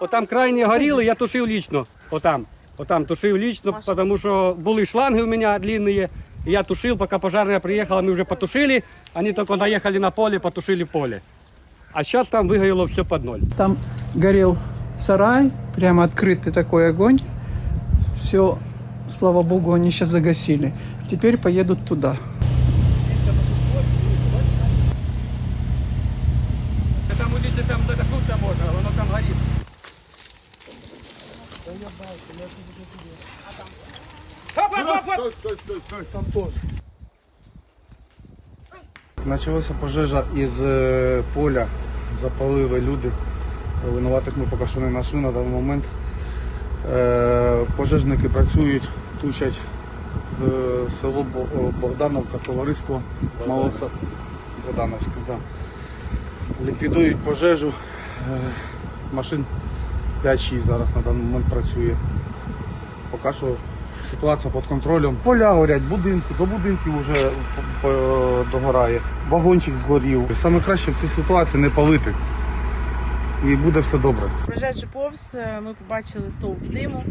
Отам крайні горіли, я тушив лічно. Отам. Отам тушив лічно, тому що були шланги у мене длинні. І я тушив, поки пожарна приїхала, ми вже потушили. Вони тільки наїхали на поле, потушили поле. А зараз там вигоріло все під ноль. Там горел сарай, прямо открытый такой огонь. Все, слава богу, они сейчас загасили. Теперь поедут туда. Там улице там задохнуться можна, воно там горить. Почалася пожежа із е, поля, запалили люди. Винуватих ми поки що не знайшли на даний момент. Е, Пожежники працюють, тушать е, село Богдановка, товариство Малоса Богдановське. Да. Ліквідують пожежу. Машин 5-6 зараз на даний момент працює. Поки що ситуація під контролем. Поля горять, будинки, до будинків вже п- догорає. Вагончик згорів. Саме краще в цій ситуації не палити. І буде все добре. Проїжджаючи повз, е, ми побачили стовп диму.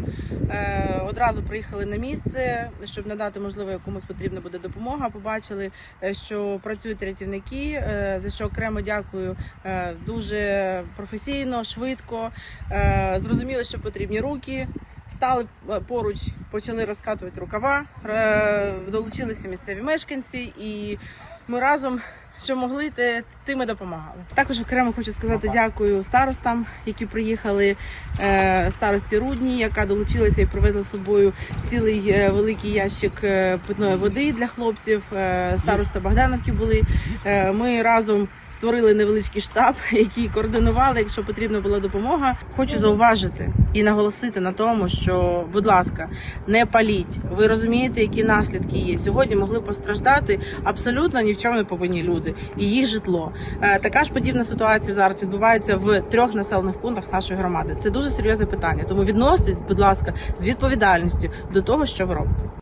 Одразу приїхали на місце, щоб надати, можливо, комусь потрібна буде допомога. Побачили, е, що працюють рятівники, е, за що окремо дякую. Е, Дуже професійно, швидко. Зрозуміли, що потрібні руки. Стали поруч, почали розкатувати рукава, долучилися місцеві мешканці, і ми разом що могли, те тим і допомагали. Також окремо хочу сказати дякую старостам, які приїхали. е, Старості Рудні, яка долучилася і привезла з собою цілий е, великий ящик е, питної води для хлопців. Староста Богдановки були. Ми разом створили невеличкий штаб, який координували, якщо потрібна була допомога. Хочу зауважити і наголосити на тому, що, будь ласка, не паліть. Ви розумієте, які наслідки є. Сьогодні могли постраждати абсолютно ні в чому не повинні люди і їх житло. Е, Така ж подібна ситуація зараз відбувається в трьох населених пунктах нашої громади. Це дуже серйозне питання. Тому відноситесь, будь ласка, з відповідальністю до того, що ви робите.